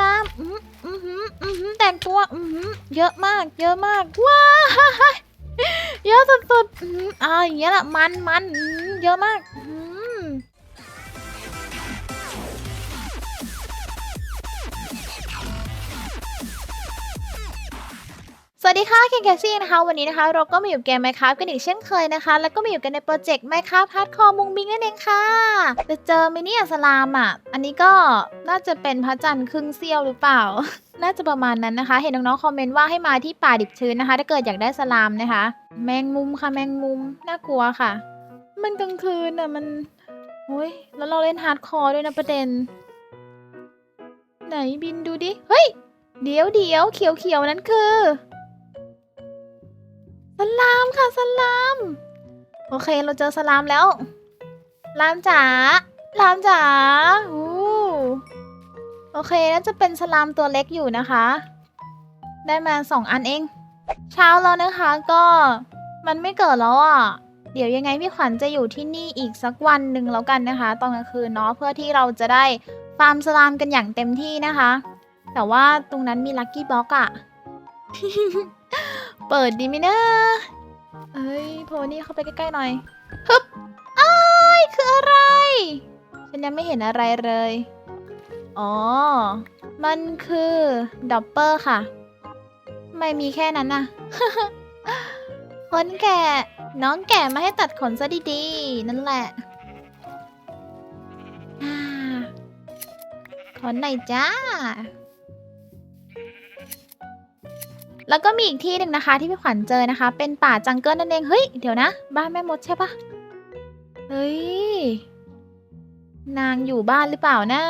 ลามอืมอืมอืมอืมแต่งตัวอืมเยอะมาก เยอะมาก ว้าเยอะสุดๆอืมอ่าอย่างเงี้ยละมันมันเยอะมากอืม สวัสดีค่ะเคนแคซี่นะคะ วันนี้นะคะ เราก็มาอยู่เกม Minecraft กันอีกเช่นเคยนะคะ แล้วก็มาอยู่กันในโปรเจกต์ Minecraft Hardcore มุงบิงนั่นเองค่ะจะเจอมินิอัสลามอะ อันนี้ก็น่าจะเป็นพระจันทร์ครึ่งเสี้ยวหรือเปล่า น่าจะประมาณนั้นนะคะ เห็นน้องๆคอมเมนต์ว่าให้มาที่ป่าดิบชื้นนะคะ ถ้าเกิดอยากได้สลามนะคะ แมงมุมค่ะ แมงมุมน่ากลัวค่ะ มันกลางคืนอะมันโอ้ยแล้วเราเล่นฮาร์ดคอร์ด้วยนะประเด็น ไหนบินดูดิเฮ้ยเดี๋ยวเดี๋ยวเขียวเขียวนั้นคือ สลามค่ะสลาม โอเคเราเจอสลามแล้วลามจ๋าลามจ๋าอู้โอเคน่าจะเป็นสลามตัวเล็กอยู่นะคะ ได้มาสองอันเอง เช้าแล้วนะคะก็มันไม่เกิดแล้วอะเดี๋ยวยังไงพี่ขวัญจะอยู่ที่นี่อีกสักวันหนึ่งแล้วกันนะคะตอนกลางคืนเนาะเพื่อที่เราจะได้ฟาร์มสลามกันอย่างเต็มที่นะคะ แต่ว่าตรงนั้นมีลัคกี้บล็อกอะ เปิดดีไหมนะเอ้ยโพนี่เข้าไปใกล้ๆหน่อยฮึบอ้ายคืออะไร ฉันยังไม่เห็นอะไรเลย อ๋อ มันคือดับเปอร์ค่ะ ไม่มีแค่นั้นน่ะคนแก่น้องแก่มาให้ตัดขนซะดีๆ นั่นแหละอ่าขนไหนอยจ้า แล้วก็มีอีกที่หนึ่งนะคะที่พี่ขวัญเจอนะคะ เป็นป่าจังเกิลนั่นเอง เฮ้ย เดี๋ยวนะ บ้านแม่มดใช่ปะเฮ้ย นางอยู่บ้านหรือเปล่านะ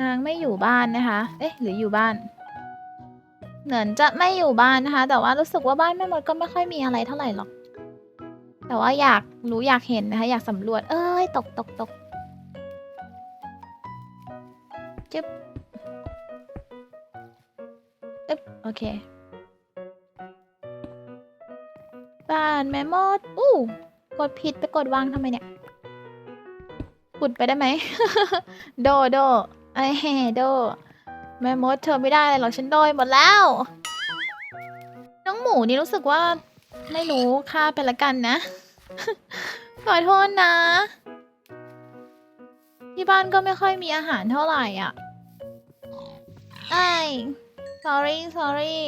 นางไม่อยู่บ้านนะคะ เอ๊ะ หรืออยู่บ้าน เหมือนจะไม่อยู่บ้านนะคะ แต่ว่ารู้สึกว่าบ้านแม่มดก็ไม่ค่อยมีอะไรเท่าไหร่หรอก แต่ว่าอยากรู้อยากเห็นนะคะ อยากสำรวจ เอ้ย ตกตกตกจึ๊บ อึ๊บโอเค บ้านแม่มด อู้กดผิดไปกดวางทำไมเนี่ยขุดไปได้ไหม โดโดไอ้แห่โด แม่มดเธอไม่ได้เลยหรอกฉันโดยหมดแล้ว น้องหมูนี่รู้สึกว่าไม่รู้ค่าไปละกันนะ ขอโทษนะ ที่บ้านก็ไม่ค่อยมีอาหารเท่าไหร่อะไอ้ sorry sorry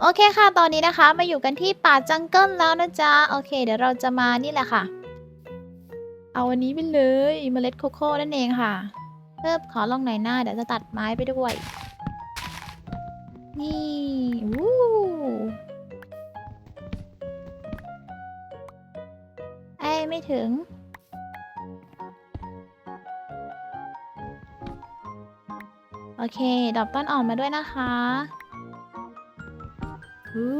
โอเคค่ะ ตอนนี้นะคะ มาอยู่กันที่ป่าจังเกิลแล้วนะจ๊ะ โอเค เดี๋ยวเราจะมานี่แหละค่ะ เอาอันนี้ไปเลยเมล็ดโคโค่นั่นเองค่ะ เพิ่มขอลองหน่อยหน้า เดี๋ยวจะตัดไม้ไปด้วย นี่วู้ไอ้ยไม่ถึง โอเค ดอกต้นอ่อนมาด้วยนะคะอู้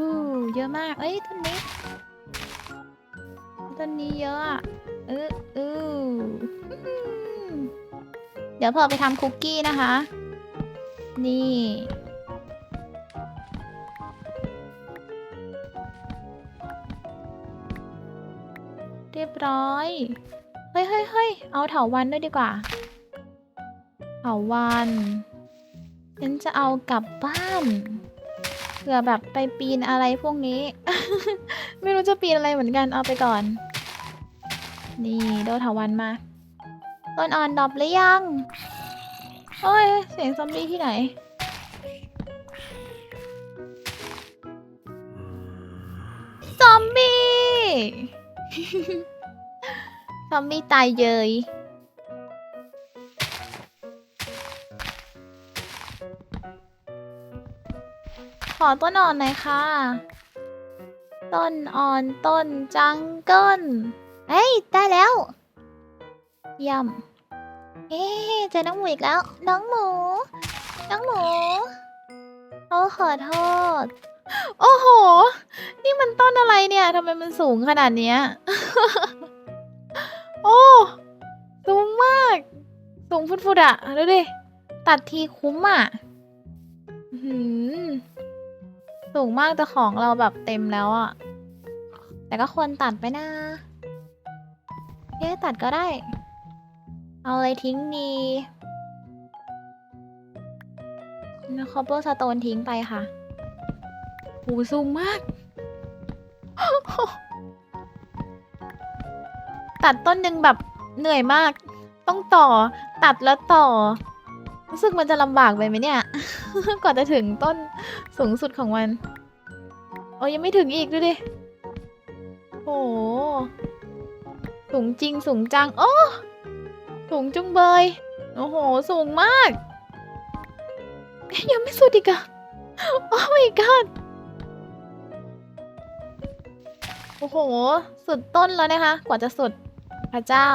เยอะมาก เอ้ยต้นนี้ ต้นนี้เยอะอะเออเออเดี๋ยวพอไปทำคุกกี้นะคะ นี่ เรียบร้อย เฮ้ยเฮ้ยเฮ้ยเอาเถาวันด้วยดีกว่า เถาวัน ฉันจะเอากลับบ้านเผื่อแบบไปปีนอะไรพวกนี้ ไม่รู้จะปีนอะไรเหมือนกันเอาไปก่อน นี่โดถาวันมา ต้นอ่อนดอบหรือยังโอ้ยเสียงซอมบี้ที่ไหน ซอมบี้ ซอมบี้ตายเยย อต้นอ่อนหน่อยค่ะ ต้นอ่อนต้นจังเกิลเฮ้ยได้แล้วเยี่ยมเอ๊เจอน้องหมูอีกแล้ว น้องหมู น้องหมูโอ้ขอโทษ โอ้โห นี่มันต้นอะไรเนี่ยทำไมมันสูงขนาดเนี้ยโอ้สูงมาก สูงฟุดๆอะดูดิ ตัดทีคุ้มอะ สูงมากแต่ของเราแบบเต็มแล้วอะแต่ก็ควรตัดไปนะเอ๊ะตัดก็ได้ เอาอะไรทิ้งดีแล้วคอปเปอร์สโตนทิ้งไปค่ะโหสูงมาก ตัดต้นหนึ่งแบบเหนื่อยมาก ต้องต่อ ตัดแล้วต่อ รู้สึกมันจะลำบากไปไหมเนี่ย กว่าจะถึงต้นสูงสุดของมัน โอ้ยังไม่ถึงอีกดูดิ โอ้โหสูงจริงสูงจัง โอ้สูงจุงเบย โอ้โห สูงมาก ยังไม่สุดอีกอะโอ้ my god โอ้โห สุดต้นแล้วนะคะ กว่าจะสุดพระเจ้า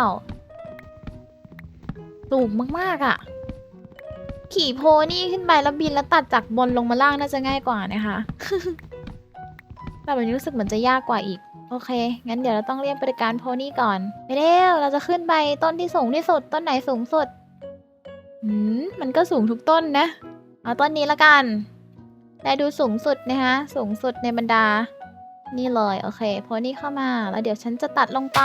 สูงมาก ๆอะ่ะ ขี่โพนี่ขึ้นไปแล้วบินแล้วตัดจากบนลงมาล่างน่าจะง่ายกว่านะคะแต่แบบนี้รู้สึกเหมือนจะยากกว่าอีก โอเค งั้นเดี๋ยวเราต้องเรียกบริการโพนี่ก่อนไปเร็วเราจะขึ้นไปต้นที่สูงที่สุด ต้นไหนสูงสุดอืมมันก็สูงทุกต้นนะ เอาต้นนี้ละกันได้ดูสูงสุดนะคะสูงสุดในบรรดา นี่เลยโอเคโพนี่เข้ามาแล้วเดี๋ยวฉันจะตัดลงไป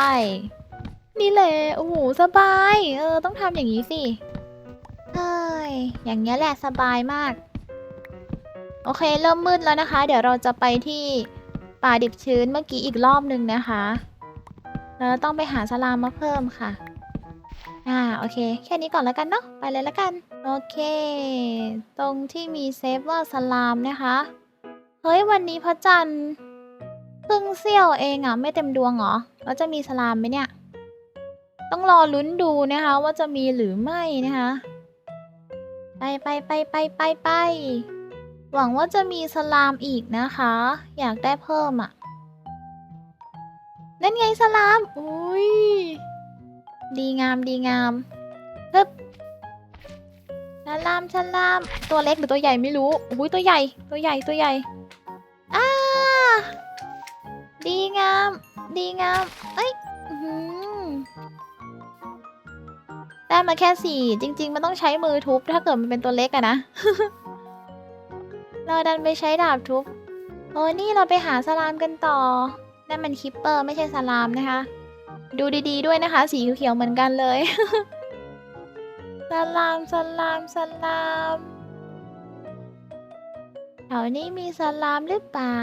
นี่แหละโอ้โหสบาย เออต้องทำอย่างนี้สิ เฮ้ยอย่างเงี้ยแหละสบายมาก โอเคเริ่มมืดแล้วนะคะ เดี๋ยวเราจะไปที่ป่าดิบชื้นเมื่อกี้อีกรอบหนึ่งนะคะแล้วเราต้องไปหาสลามมาเพิ่มค่ะ อ่าโอเค แค่นี้ก่อนแล้วกันเนาะไปเลยแล้วกัน โอเค ตรงที่มีเซฟว่าสลามนะคะเฮ้ยวันนี้พระจันทร์ครึ่งเสี้ยวเองอะไม่เต็มดวงเหรอแล้วจะมีสลามไหมเนี่ย ต้องรอลุ้นดูนะคะว่าจะมีหรือไม่นะคะ ไปไปไปไปไปไป หวังว่าจะมีสลามอีกนะคะ อยากได้เพิ่มอะ่ะ นั่นไงสลาม อุ้ย ดีงามดีงามฮึบสลามสลาม ตัวเล็กหรือตัวใหญ่ไม่รู้ อุ้ยตัวใหญ่ ตัวใหญ่ตัวใหญ่อ้าดีงาม ดีงาม เอ้ยอื้อหือ ได้มาแค่สี่จริง ๆ มันต้องใช้มือทุบ ถ้าเกิดมันเป็นตัวเล็กอะนะ เราดันไปใช้ดาบทุบโอ้นี่เราไปหาสลามกันต่อนั่นมันคิปเปอร์ไม่ใช่สลามนะคะ ดูดีๆด้วยนะคะ สีเขียวๆเหมือนกันเลย สลามสลามสลามแถวนี้มีสลามหรือเปล่า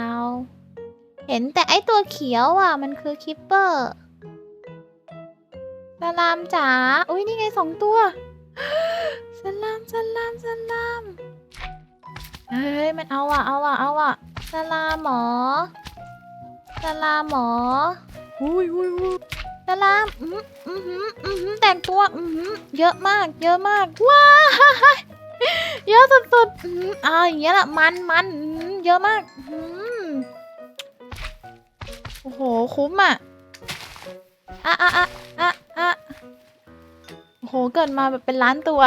เห็นแต่ไอตัวเขียวอะ มันคือคิปเปอร์ สลามจ๋า อุ้ยนี่ไงสองตัว สลามสลามสลาม เฮ้ยมันเอาอะเอาอะเอาอะสลามหมอสลามหมออุ้ยอุ้ยอุ้ยสลามอืมอืมอืมแต่งตัวอืมเยอะมาก เยอะมาก ว้ายเยอะสุดๆอืมอ่าอย่างเงี้ยแหละมันมันอืมเยอะมากอืมโอ้โห คุ้มอะอะอะอะอะอะ โอ้โหเกิดมาแบบเป็นล้านตัว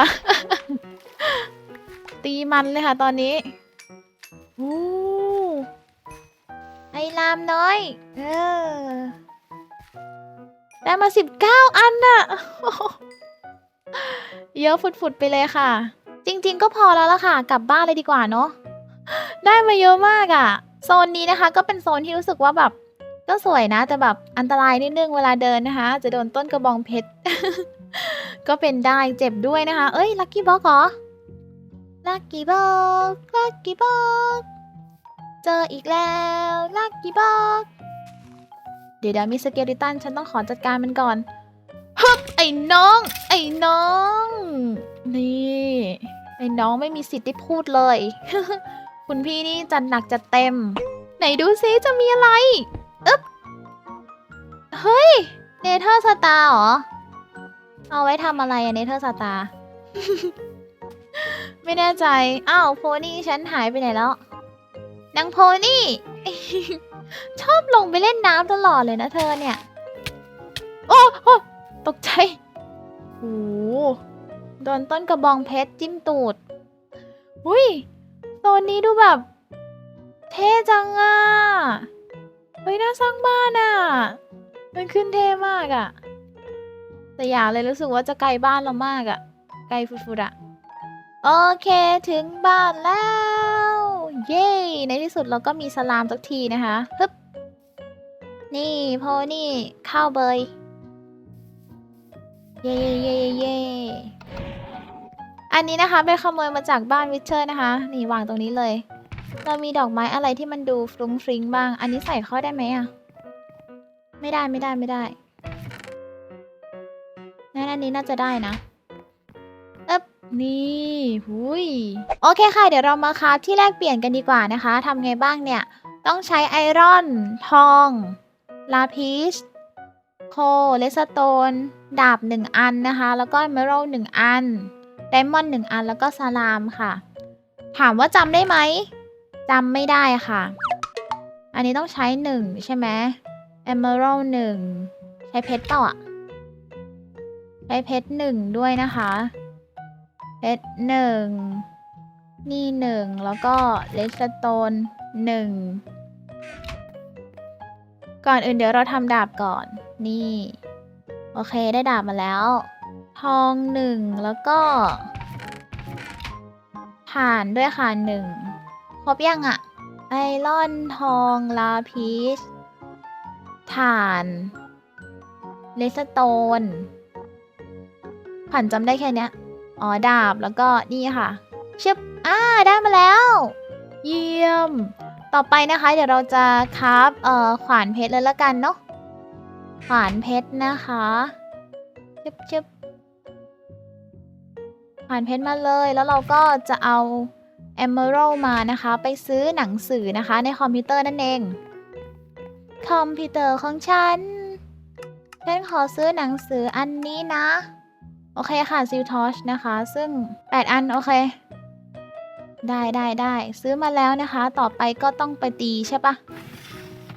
ตีมันเลยค่ะตอนนี้อู้ไอ้ลามน้อย เออ ได้มาสิบเก้าอันน่ะ เยอะฟุดๆไปเลยค่ะ จริง ๆ ก็พอแล้วล่ะค่ะ กลับบ้านเลยดีกว่าเนาะ ได้มาเยอะมากอะ่ะ โซนนี้นะคะ ก็เป็นโซนที่รู้สึกว่าแบบก็สวยนะ แต่แบบอันตรายนิดนึงเวลาเดินนะคะ จะโดนต้นกระบองเพชร ก็เป็นได้เจ็บด้วยนะคะ เอ้ยลัคกี้บ็อกเหรอลักกี้บ็อกลักกี้บ็อกเจออีกแล้วลักกี้บ็อกเดี๋ยวเดี๋ยวมีสเกลิตันฉันต้องขอจัดการมันก่อนฮึบไอ้น้อง ไอ้น้อง นี่ไอ้น้องไม่มีสิทธิ์ได้พูดเลย คุณพี่นี่จัดหนักจัดเต็ม ไหนดูซิจะมีอะไร อึ๊บ เฮ้ย เนเธอร์สตาร์เหรอ เอาไว้ทำอะไรอะเนเธอร์สตา ไม่แน่ใจ อ้าวโพนี่ฉันหายไปไหนแล้วนางโพนี่ ชอบลงไปเล่นน้ำตลอดเลยนะเธอเนี่ย โอ้โอตกใจโอ้โหโดนต้นกระบองเพชรจิ้มตูดอุ้ยโซนนี้ดูแบบ เท่จังอะ เฮ้ย น่าสร้างบ้านอะ มันขึ้นเท่มากอะ แต่อย่าเลยรู้สึกว่าจะไกลบ้านเรามากอะไกลฟุดๆอะโอเคถึงบ้านแล้ว เย้ในที่สุดเราก็มีสลามสักทีนะคะฮึบนี่โพนี่ข้าวเบย เย้เย้เย้เย้อันนี้นะคะไปขโมยมาจากบ้านวิเชอร์นะคะ นี่วางตรงนี้เลย เรามีดอกไม้อะไรที่มันดูฟรุ้งฟริ้งบ้าง อันนี้ใส่เข้าได้ไหมอะไม่ได้ไม่ได้ไม่ได้งั้นอั นนี้น่าจะได้นะเอ๊บนี่หุยโอเคค่ะ เดี๋ยวเรามาคราฟที่แลกเปลี่ยนกันดีกว่านะคะทำไงบ้างเนี่ย ต้องใช้ไอรอน ทอง ลาพิชโคเลสโตน ดาบหนึ่งอันนะคะ แล้วก็เมอรัลหนึ่งอันไดมอนด์หนึ่งอันแล้วก็สลามค่ะ ถามว่าจำได้ไหมจำไม่ได้ค่ะ อันนี้ต้องใช้หนึ่งใช่ไหม Emerald หนึ่งใช้เพชรเปล่าอะ ใช้เพชรหนึ่งด้วยนะคะ เพชรหนึ่ง นี่หนึ่งแล้วก็เลสโตนหนึ่ง ก่อนอื่นเดี๋ยวเราทำดาบก่อน นี่ โอเคได้ดาบมาแล้ว ทองหนึ่งแล้วก็ถ่านด้วยค่ะหนึ่ง ครบยังอะไอรอนทองลาพีชถ่านเลสโตน ผ่านจำได้แค่เนี้ยอ๋อดาบแล้วก็นี่ค่ะชึบอ่าได้มาแล้ว เยี่ยม ต่อไปนะคะ เดี๋ยวเราจะคราฟเอ่อขวานเพชรเลยละกันเนาะขวานเพชรนะคะชึบชึบขวานเพชรมาเลยแล้วเราก็จะเอา Emerald มานะคะ ไปซื้อหนังสือนะคะ ในคอมพิวเตอร์นั่นเอง คอมพิวเตอร์ของฉันฉันขอซื้อหนังสืออันนี้นะ โอเคค่ะซิลทอชนะคะ ซึ่ง 8 อัน โอเค ได้ได้ได้ซื้อมาแล้วนะคะ ต่อไปก็ต้องไปตีใช่ปะ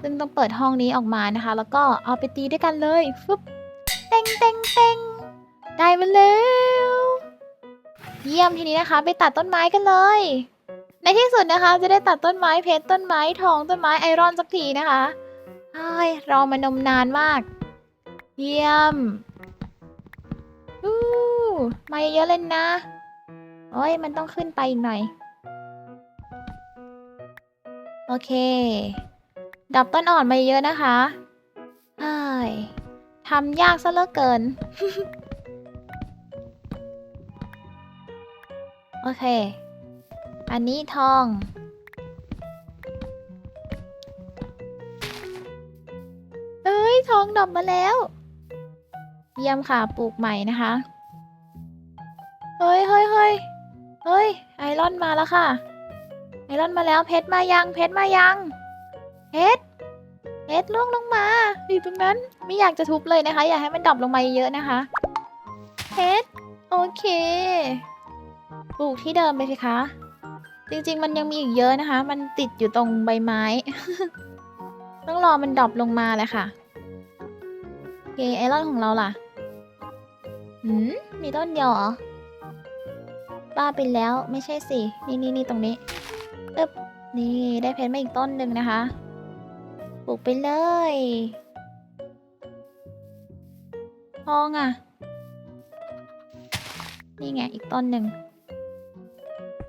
ซึ่งต้องเปิดห้องนี้ออกมานะคะ แล้วก็เอาไปตีด้วยกันเลยฟึบเต็งเต็งเต็งได้มาแล้ว เยี่ยมทีนี้นะคะ ไปตัดต้นไม้กันเลย ในที่สุดนะคะ จะได้ตัดต้นไม้เพชรต้นไม้ทองต้นไม้ไอรอนสักทีนะคะไอ้ยรอมานมนานมาก เยี่ยม มาเยอะๆเลยนะ โอ้ยมันต้องขึ้นไปอีกหน่อย โอเค ดับต้นอ่อนมาเยอะนะคะไอ้ยทำยากซะเหลือเกิน โอเค อันนี้ทอง เอ้ย ทองดอกมาแล้ว เยี่ยมค่ะ ปลูกใหม่นะคะ เฮ้ยเฮ้ยเฮ้ยเฮ้ย ไอรอนมาแล้วค่ะ ไอรอนมาแล้ว เพชรมายัง เพชรมายัง เพชร เพชรล่วงลงมา อยู่ตรงนั้น ไม่อยากจะทุบเลยนะคะ อยากให้มันดรอปลงมาเยอะนะคะ เพชร โอเค ปลูกที่เดิมไปสิคะ จริงๆ มันยังมีอีกเยอะนะคะ มันติดอยู่ตรงใบไม้ ต้องรอมันดรอปลงมาเลยค่ะโอเคไอรอนของเราล่ะ หืม มีต้นเดียวเหรอ บ้าไปแล้วไม่ใช่สิ นี่นี่นี่ตรงนี้อึ๊บนี่ได้เพชรมาอีกต้นหนึ่งนะคะปลูกไปเลยทองอะ นี่ไงอีกต้นหนึ่ง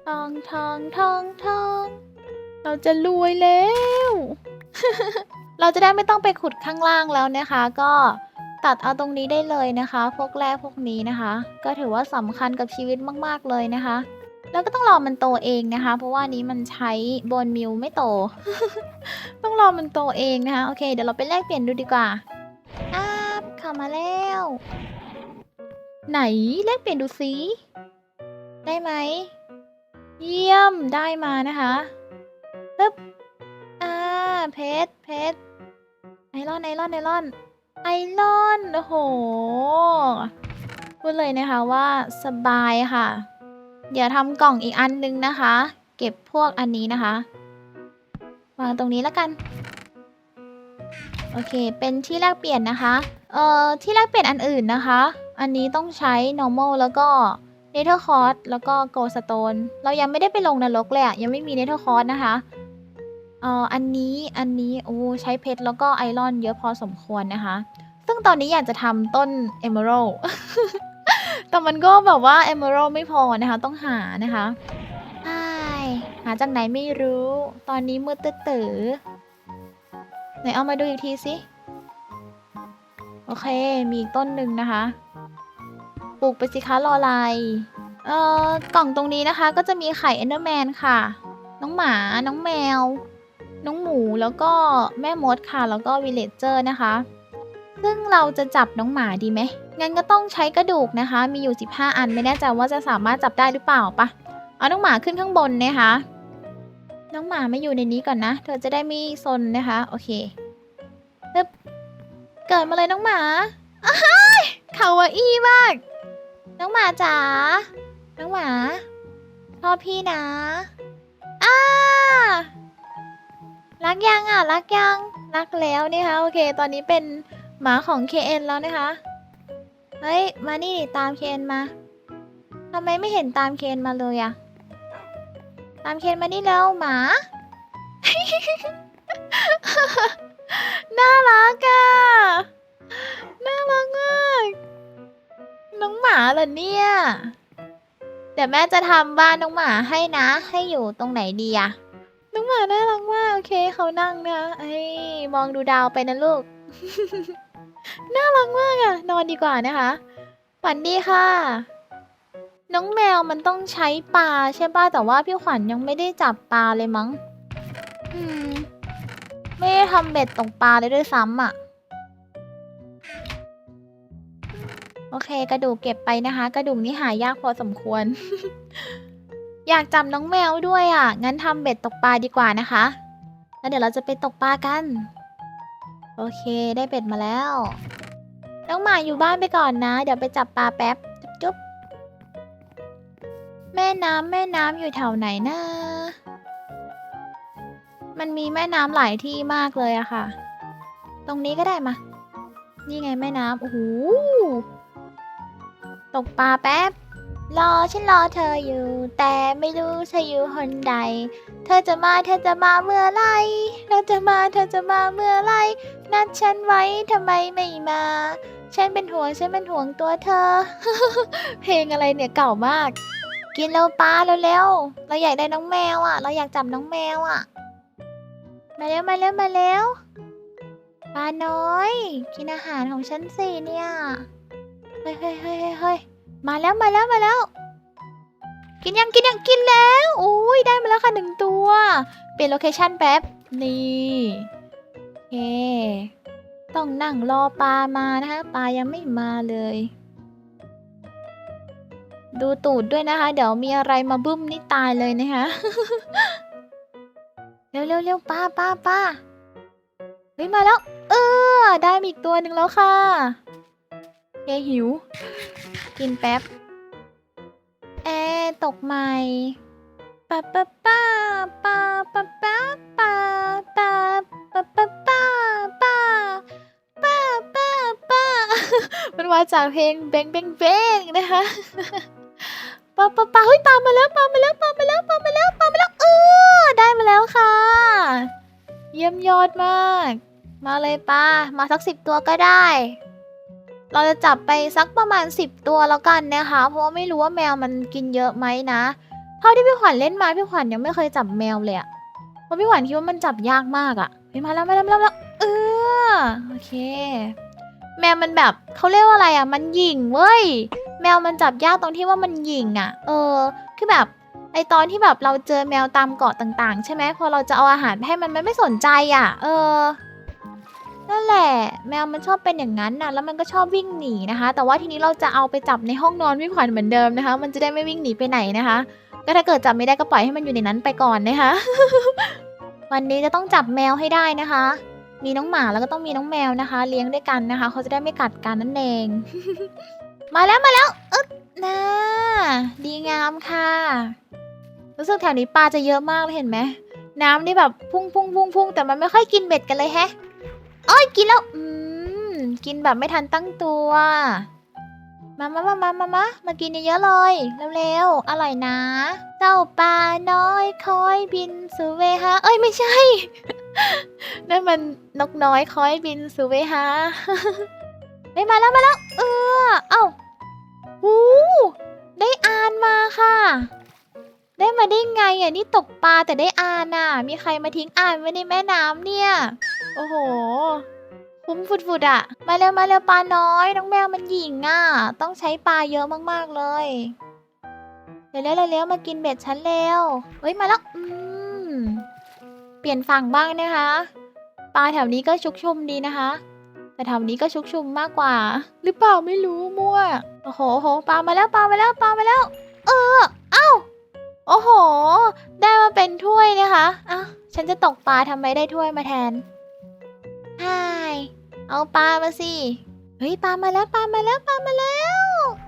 ทองทองทองทองเราจะรวยแล้ว เราจะได้ไม่ต้องไปขุดข้างล่างแล้วนะคะ ก็ ตัดเอาตรงนี้ได้เลยนะคะ พวกแร่พวกนี้นะคะ ก็ถือว่าสำคัญกับชีวิตมากๆเลยนะคะ แล้วก็ต้องรอมันโตเองนะคะ เพราะว่านี้มันใช้บนมิวไม่โต ต้องรอมันโตเองนะคะ โอเค เดี๋ยวเราไปแลกเปลี่ยนดูดีกว่าอ้าบเข้ามาแล้ว ไหนแลกเปลี่ยนดูซิ ได้ไหม เยี่ยม ได้มานะคะปึ๊บอ่าเพชรเพชรไอรอนไอรอนไอรอน ไอรอนโอ้โห พูดเลยนะคะว่าสบายค่ะ เดี๋ยวทำกล่องอีกอันนึงนะคะ เก็บพวกอันนี้นะคะ วางตรงนี้แล้วกัน โอเค เป็นที่แลกเปลี่ยนนะคะ เอ่อ ที่แลกเปลี่ยนอันอื่นนะคะ อันนี้ต้องใช้ normal แล้วก็ nether c o r d แล้วก็ goldstone เรายังไม่ได้ไปลงนรกเลยอะยังไม่มี nether c o r d นะคะ อ่ออันนี้ อันนี้ โอ้ ใช้เพชรแล้วก็ไอรอนเยอะพอสมควรนะคะ ซึ่งตอนนี้อยากจะทำต้น emerald แต่มันก็แบบว่า emerald ไม่พอนะคะ ต้องหานะคะใช่หาจากไหนไม่รู้ ตอนนี้มืดตื้อไหนเอามาดูอีกทีสิ โอเค มีอีกต้นหนึ่งนะคะ ปลูกไปสิคะรออะไร เอ่อ กล่องตรงนี้นะคะ ก็จะมีไข่เอนเดอร์แมนค่ะ น้องหมา น้องแมว น้องหมูแล้วก็แม่มดค่ะ แล้วก็วิลเลจเจอร์นะคะ ซึ่งเราจะจับน้องหมาดีไหมงั้นก็ต้องใช้กระดูกนะคะ มีอยู่ 15 อันไม่แน่ใจว่าจะสามารถจับได้หรือเปล่าปะเอาน้องหมาขึ้นข้างบนนะคะ น้องหมาไม่อยู่ในนี้ก่อนนะ เธอจะได้ไม่ซนนะคะ โอเคปึ๊บเกิดมาเลยน้องหมาอ้ายคาวาอี้มาก น้องหมาจ๋า น้องหมาชอบพี่นะอ้า รักยังอะรักยังรักแล้วนี่คะโอเค ตอนนี้เป็นหมาของ KN แล้วนะคะ เฮ้ย มานี่ตาม KN มาทำไมไม่เห็นตาม KN มาเลยอะตาม KN มานี่แล้วหมา น่ารักอะน่ารักมากน้องหมาเหรอเนี่ย เดี๋ยวแม่จะทำบ้านน้องหมาให้นะ ให้อยู่ตรงไหนดีอะ น้องหมาน่ารักมากโอเคเขานั่งนะเอ้มองดูดาวไปนะลูก น่ารักมากอะนอนดีกว่านะคะฝันดีค่ะ น้องแมวมันต้องใช้ปลาใช่ป่ะแต่ว่าพี่ขวัญยังไม่ได้จับปลาเลยมั้ง อืม ไม่ได้ทำเบ็ดตกปลาเลยด้วยซ้ำอะโอเค กระดูกเก็บไปนะคะ กระดูกนี้หายากพอสมควร อยากจับน้องแมวด้วยอะ งั้นทำเบ็ดตกปลาดีกว่านะคะ แล้วเดี๋ยวเราจะไปตกปลากัน โอเค ได้เบ็ดมาแล้ว น้องหมาอยู่บ้านไปก่อนนะ เดี๋ยวไปจับปลาแป๊บ จุ๊บจุ๊บแม่น้ำแม่น้ำอยู่แถวไหนนะ มันมีแม่น้ำหลายที่มากเลยอะค่ะ ตรงนี้ก็ได้มา นี่ไงแม่น้ำโอ้โห ตกปลาแป๊บ รอฉันรอเธออยู่ แต่ไม่รู้เธออยู่หนใด เธอจะมาเธอจะมาเมื่อไรเธอจะมาเธอจะมาเมื่อไรนัดฉันไว้ทำไมไม่มา ฉันเป็นห่วงฉันเป็นห่วงตัวเธอ เพลงอะไรเนี่ยเก่ามาก กินเร็วปลาเร็วๆเราอยากได้น้องแมวอะ เราอยากจับน้องแมวอะ มาเร็วมาเร็วมาเร็วปลาน้อย กินอาหารของฉันสิเนี่ยเฮ้ยเฮ้ยเฮ้ยเฮ้ย มาแล้วมาแล้วมาแล้ว กินยังกินยังกินแล้วอุ้ยได้มาแล้วค่ะหนึ่งตัว เปลี่ยนโลเคชั่นแป๊บ นี่โอเคต้องนั่งรอปลามานะคะปลายังไม่มาเลย ดูตูดด้วยนะคะ เดี๋ยวมีอะไรมาบึ้มนี่ตายเลยนะคะเร็วเร็วเร็วป้าป้าป้าเฮ้ยมาแล้ว เออ ได้มาอีกตัวหนึ่งแล้วค่ะ เยหิว กินแป๊บ แอตกใหม่ป้าป้าป้าป้าป้าป้าป้าป้าป้าป้าป้าป้าป้าป้าป้ามันมาจากเพลงเบงเบงเบงนะคะป้าป้าป้าเฮ้ยปามาแล้วปามาแล้วปามาแล้วปามาแล้วปามาแล้วเออได้มาแล้วค่ะ เยี่ยมยอดมาก มาเลยป้ามาสักสิบตัวก็ได้ เราจะจับไปสักประมาณ 10 ตัวแล้วกันนะคะ เพราะว่าไม่รู้ว่าแมวมันกินเยอะไหมนะ เท่าที่พี่ขวัญเล่นมาพี่ขวัญยังไม่เคยจับแมวเลยอะเพราะพี่ขวัญคิดว่ามันจับยากมากอะเฮ้ยมาแล้วมาแล้วมาแล้วเออโอเค แมวมันแบบเขาเรียกว่าอะไรอะมันหยิ่งเว้ยแมวมันจับยากตรงที่ว่ามันหยิ่งอะเออ คือแบบไอตอนที่แบบเราเจอแมวตามเกาะต่าง ๆ ใช่ไหมพอเราจะเอาอาหารให้มันมันไม่สนใจอะเออ นั่นแหละ แมวมันชอบเป็นอย่างนั้นนะแล้วมันก็ชอบวิ่งหนีนะคะ แต่ว่าทีนี้เราจะเอาไปจับในห้องนอนพี่ขวัญเหมือนเดิมนะคะ มันจะได้ไม่วิ่งหนีไปไหนนะคะ ก็ถ้าเกิดจับไม่ได้ก็ปล่อยให้มันอยู่ในนั้นไปก่อนนะคะ วันนี้จะต้องจับแมวให้ได้นะคะ มีน้องหมาแล้วก็ต้องมีน้องแมวนะคะ เลี้ยงด้วยกันนะคะ เขาจะได้ไม่กัดกันนั่นเอง มาแล้วมาแล้วอึ๊ดนะดีงามค่ะ รู้สึกแถวนี้ปลาจะเยอะมากเลยเห็นไหมน้ำนี่แบบพุ่งพุ่งพุ่งพุ่งแต่มันไม่ค่อยกินเบ็ดกันเลยแฮะ โอ้ยกินแล้ว อืม กินแบบไม่ทันตั้งตัว มามามามามามามากินเยอะๆเลย เร็วๆ อร่อยนะ เจ้าปลาน้อยคอยบินสู่เวหา เอ้ยไม่ใช่ นั่นมันนกน้อยคอยบินสู่เวหาไม่มาแล้วมาแล้ว เออ เอ้าหูได้อ่านมาค่ะ ได้มาได้ไงอะนี่ตกปลาแต่ได้อ่านอะ มีใครมาทิ้งอ่านไว้ในแม่น้ำเนี่ย โอ้โห คุ้มฟุดๆอะมาเร็วมาเร็วปลาน้อยน้องแมวมันหยิ่งอะ ต้องใช้ปลาเยอะมากๆเลย เร็วๆเร็วมากินเบ็ดฉันเร็ว เฮ้ยมาแล้วอืมเปลี่ยนฝั่งบ้างนะคะ ปลาแถวนี้ก็ชุกชุมดีนะคะ แต่แถวนี้ก็ชุกชุมมากกว่า หรือเปล่าไม่รู้มั่ว โอ้โหโหปลามาแล้วปลามาแล้วปลามาแล้ว เออ เอ้า โอ้โห ได้มาเป็นถ้วยนะคะอะฉันจะตกปลาทำไมได้ถ้วยมาแทนใช่เอาปลามาสิ เฮ้ยปลามาแล้วปลามาแล้วปลามาแล้ว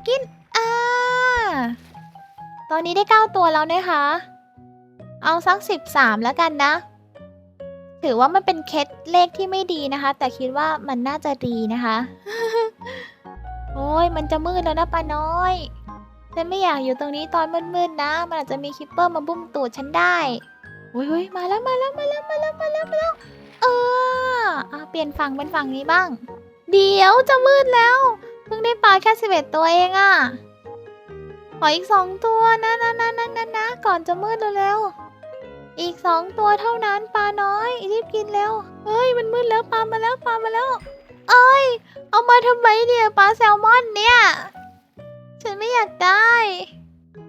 กิน อ่า ตอนนี้ได้เก้าตัวแล้วนะคะ เอาสักสิบสามแล้วกันนะ ถือว่ามันเป็นเคล็ดเลขที่ไม่ดีนะคะ แต่คิดว่ามันน่าจะดีนะคะ โอ้ยมันจะมืดแล้วนะป้าน้อย ฉันไม่อยากอยู่ตรงนี้ตอนมืดๆนะ มันอาจจะมีคิปเปอร์มาบุ้มตูดฉันได้โอ้ยเฮ้ยมาแล้วมาแล้วมาแล้วมาแล้วมาแล้วมาแล้วเอออะเปลี่ยนฝั่งเป็นฝั่งนี้บ้าง เดี๋ยวจะมืดแล้ว เพิ่งได้ปลาแค่สิบเอ็ดตัวเองอะขออีกสองตัวนะนะนะนะนะนะก่อนจะมืดเร็วๆอีกสองตัวเท่านั้นปลาน้อยรีบกินเร็วเฮ้ยมันมืดแล้วปลามาแล้วปลามาแล้ว เอ้ย เอามาทำไมเนี่ยปลาแซลมอนเนี่ย ฉันไม่อยากได้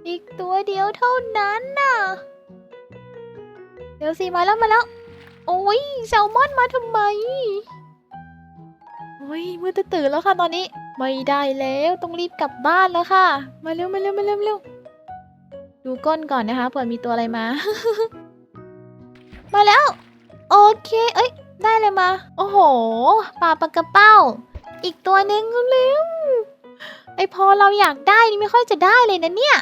อีกตัวเดียวเท่านั้นน่ะ เดี๋ยวสิมาแล้วมาแล้ว โอ้ยแซลมอนมาทำไม โอ้ยมือจะตื่นแล้วค่ะตอนนี้ ไม่ได้แล้วต้องรีบกลับบ้านแล้วค่ะ มาเร็วมาเร็วมาเร็วมาเร็วดูก้นก่อนนะคะเผื่อมีตัวอะไรมา มาแล้ว โอเค เอ้ย ได้เลยมา โอ้โหปลาปลากระเป้า อีกตัวหนึ่งเร็ว ไอพอเราอยากได้นี่ไม่ค่อยจะได้เลยนะเนี่ย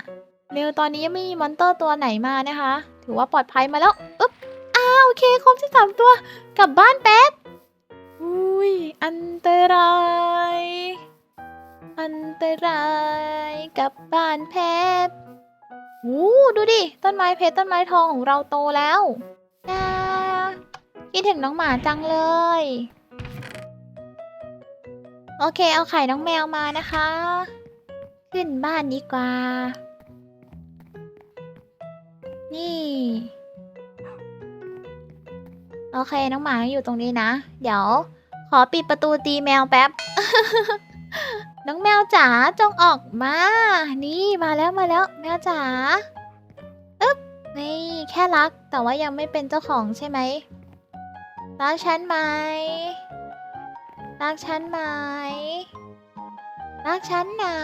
เร็วตอนนี้ยังไม่มีมอนเตอร์ตัวไหนมานะคะ ถือว่าปลอดภัยมาแล้วอึ๊บอ้าวโอเคครบที่สามตัวกลับบ้านแป๊บอุ้ยอันตราย อันตรายกลับบ้านแพทโอ้ดูดิต้นไม้เพชรต้นไม้ทองของเราโตแล้วน่าคิดถึงน้องหมาจังเลย โอเค เอาไข่น้องแมวมานะคะ ขึ้นบ้านดีกว่า นี่ โอเค น้องหมาอยู่ตรงนี้นะ เดี๋ยว ขอปิดประตูตีแมวแป๊บ น้องแมวจ๋าจงออกมา นี่มาแล้วมาแล้ว แมวจ๋าอึ๊บ นี่แค่รัก แต่ว่ายังไม่เป็นเจ้าของใช่ไหมรักฉันไหม รักฉันไหม รักฉันนะ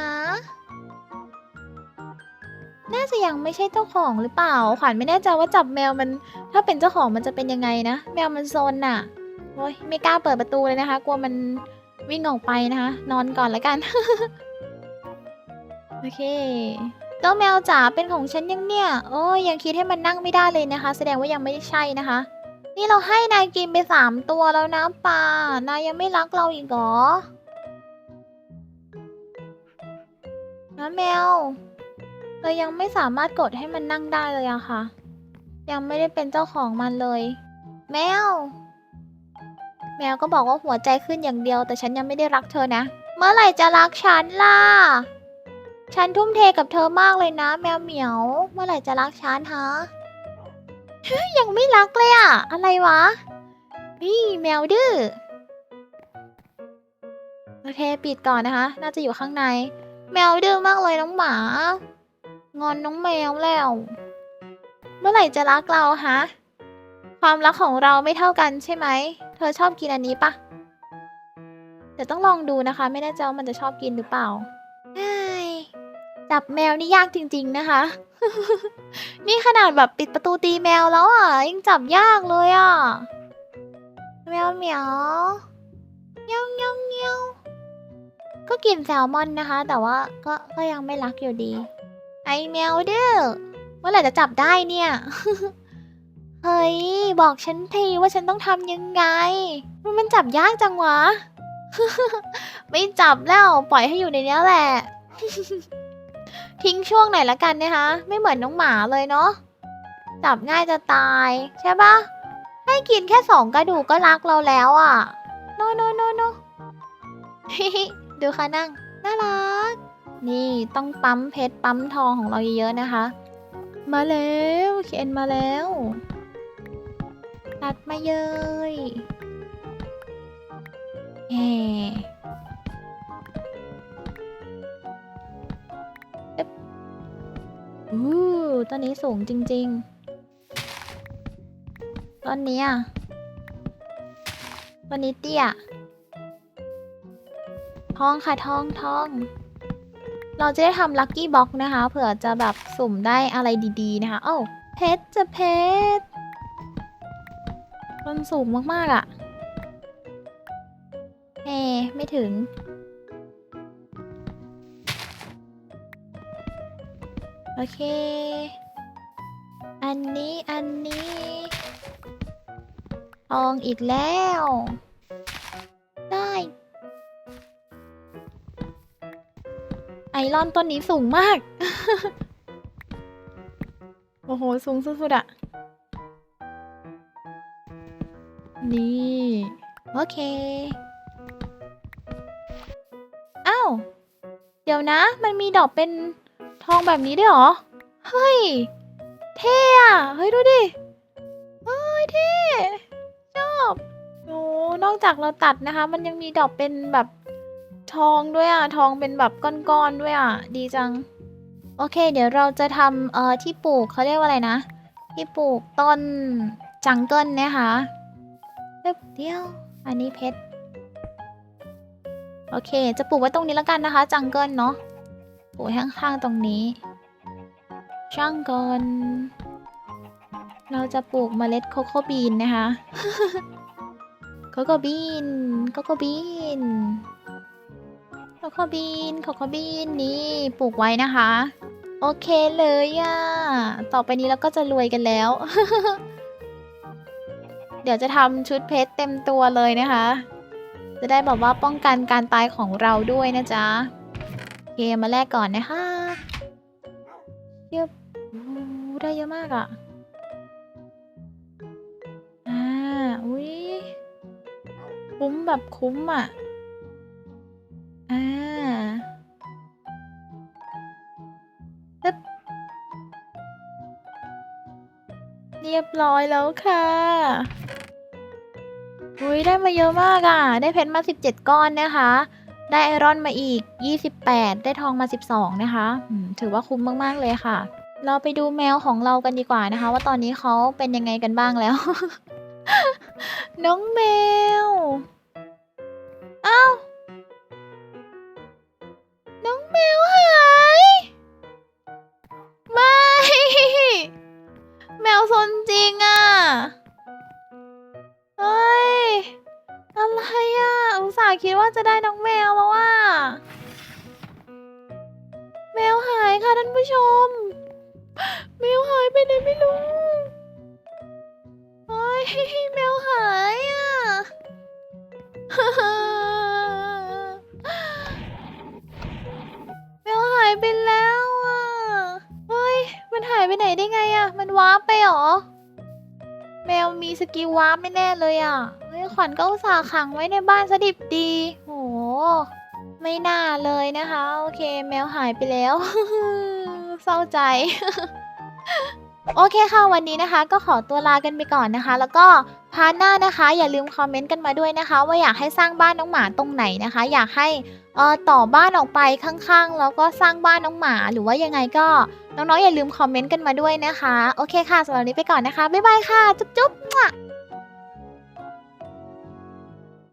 น่าจะยังไม่ใช่เจ้าของหรือเปล่า ขวัญไม่แน่ใจว่าจับแมวมัน ถ้าเป็นเจ้าของมันจะเป็นยังไงนะ แมวมันโซนน่ะ โอ้ยไม่กล้าเปิดประตูเลยนะคะ กลัวมันวิ่งออกไปนะคะ นอนก่อนแล้วกัน โอเคเจ้าแมวจ๋าเป็นของฉันยังเนี่ย โอ้ยยังคิดให้มันนั่งไม่ได้เลยนะคะ แสดงว่ายังไม่ใช่นะคะ นี่เราให้นายกินไปสามตัวแล้วนะป่านายยังไม่รักเราอีกเหรอนะแมว เรายังไม่สามารถกดให้มันนั่งได้เลยอะค่ะ ยังไม่ได้เป็นเจ้าของมันเลย แมว แมวก็บอกว่าหัวใจขึ้นอย่างเดียว แต่ฉันยังไม่ได้รักเธอนะ เมื่อไหร่จะรักฉันล่ะ ฉันทุ่มเทกับเธอมากเลยนะ แมวเหมียว เมื่อไหร่จะรักฉันฮะ ยังไม่รักเลยอะอะไรวะ นี่แมวดื้อ โอเค ปิดก่อนนะคะ น่าจะอยู่ข้างใน แมวดื้อมากเลยน้องหมา งอนน้องแมวแล้ว เมื่อไหร่จะรักเราฮะ ความรักของเราไม่เท่ากันใช่ไหม เธอชอบกินอันนี้ปะเดี๋ยวต้องลองดูนะคะ ไม่แน่ใจว่ามันจะชอบกินหรือเปล่าไอ้ จับแมวนี่ยากจริง ๆนะคะ นี่ขนาดแบบปิดประตูตีแมวแล้วอะยังจับยากเลยอะ แมวเหมียวเงี้ยวเงี้ยวเงี้ยวก็กินแซลมอนนะคะ แต่ว่าก็ก็ยังไม่รักอยู่ดี ไอแมวเด้อเมื่อไหร่จะจับได้เนี่ยเฮ้ย บอกฉันทีว่าฉันต้องทำยังไง มันจับยากจังวะ ไม่จับแล้ว ปล่อยให้อยู่ในนี้แหละ ทิ้งช่วงไหนละกันนะคะ ไม่เหมือนน้องหมาเลยเนาะจับง่ายจะตาย ใช่ปะให้กินแค่สองกระดูกก็รักเราแล้วอะ่ะโนโนโนโน ดูค่ะนั่ง น่ารัก นี่ต้องปั๊มเพชรปั๊มทองของเราเยอะๆนะคะ มาแล้วเคนมาแล้วตัดมาเยยแหมอึ๊ อุ้ต้นนี้สูงจริง ๆ ต้นนี้อะต้นนี้เตี้ย ทองค่ะทองทอง เราจะได้ทำลัคกี้บ็อกนะคะ เผื่อจะแบบสุ่มได้อะไรดีๆ นะคะเอ้าเพชรจะเพชร มันสูงมากๆอะ่ะเฮไม่ถึง โอเค อันนี้อันนี้ ทองอีกแล้ว ได้ ไอรอนต้นนี้สูงมาก โอ้โห สูงสุดๆอะนี่ โอเค อ้าว เดี๋ยวนะ มันมีดอกเป็น ทองแบบนี้ได้หรอ เฮ้ย เท่อะเฮ้ยดูดิเฮ้ยเท่ ชอบโอ้นอกจากเราตัดนะคะ มันยังมีดอกเป็นแบบทองด้วยอะทองเป็นแบบก้อนๆด้วยอะดีจัง โอเค เดี๋ยวเราจะทำเอ่อที่ปลูกเขาเรียกว่าอะไรนะ ที่ปลูกต้นจังเกิลนะคะเรียบเดียว อันนี้เพชร โอเค จะปลูกไว้ตรงนี้แล้วกันนะคะ จังเกิลเนาะ ปลูกข้างๆตรงนี้จังเกิลเราจะปลูกเมล็ดโคโค่บีนนะคะโคโค่บีนโคโค่บีนโคโค่บีนโคโค่บีนนี่ปลูกไว้นะคะ โอเคเลยอะ่ะ ต่อไปนี้เราก็จะรวยกันแล้ว เดี๋ยวจะทำชุดเพชรเต็มตัวเลยนะคะ จะได้แบบว่าป้องกันการตายของเราด้วยนะจ๊ะ เคมาแลกก่อนนะคะเยอะได้เยอะมากอะ่ะ อ่า อุ้ย คุ้มแบบคุ้มอะ อ่าตึ๊บเรียบร้อยแล้วค่ะ อุ้ยได้มาเยอะมากอะ ได้เพชรมา 17 ก้อนนะคะ ได้ไอรอนมาอีก 28 ได้ทองมา 12 นะคะ ถือว่าคุ้มมากๆเลยค่ะ เราไปดูแมวของเรากันดีกว่านะคะ ว่าตอนนี้เขาเป็นยังไงกันบ้างแล้ว น้องแมว อ้าว น้องแมวหายไม่ แมวซนจริงอะเฮ้ย อะไรอะ อุตส่าห์คิดว่าจะได้ ผู้ชม แมวหายไปไหนไม่รู้เฮ้ยแมวหายอะแมวหายไปแล้วอะเฮ้ยมันหายไปไหนได้ไงอะ มันวาร์ปไปหรอ แมวมีสกิลวาร์ปไม่แน่เลยอะเฮ้ยขวัญก็อุตส่าห์ขังไว้ในบ้านสดิบดีโหไม่น่าเลยนะคะ โอเค แมวหายไปแล้ว เศร้าใจ โอเคค่ะวันนี้นะคะ ก็ขอตัวลากันไปก่อนนะคะ แล้วก็พาร์ทหน้านะคะ อย่าลืมคอมเมนต์กันมาด้วยนะคะ ว่าอยากให้สร้างบ้านน้องหมาตรงไหนนะคะ อยากให้เอ่อต่อบ้านออกไปข้างๆ แล้วก็สร้างบ้านน้องหมาหรือว่ายังไงก็น้องๆอย่าลืมคอมเมนต์กันมาด้วยนะคะ โอเคค่ะสำหรับวันนี้ไปก่อนนะคะบ๊ายบายค่ะจุ๊บๆ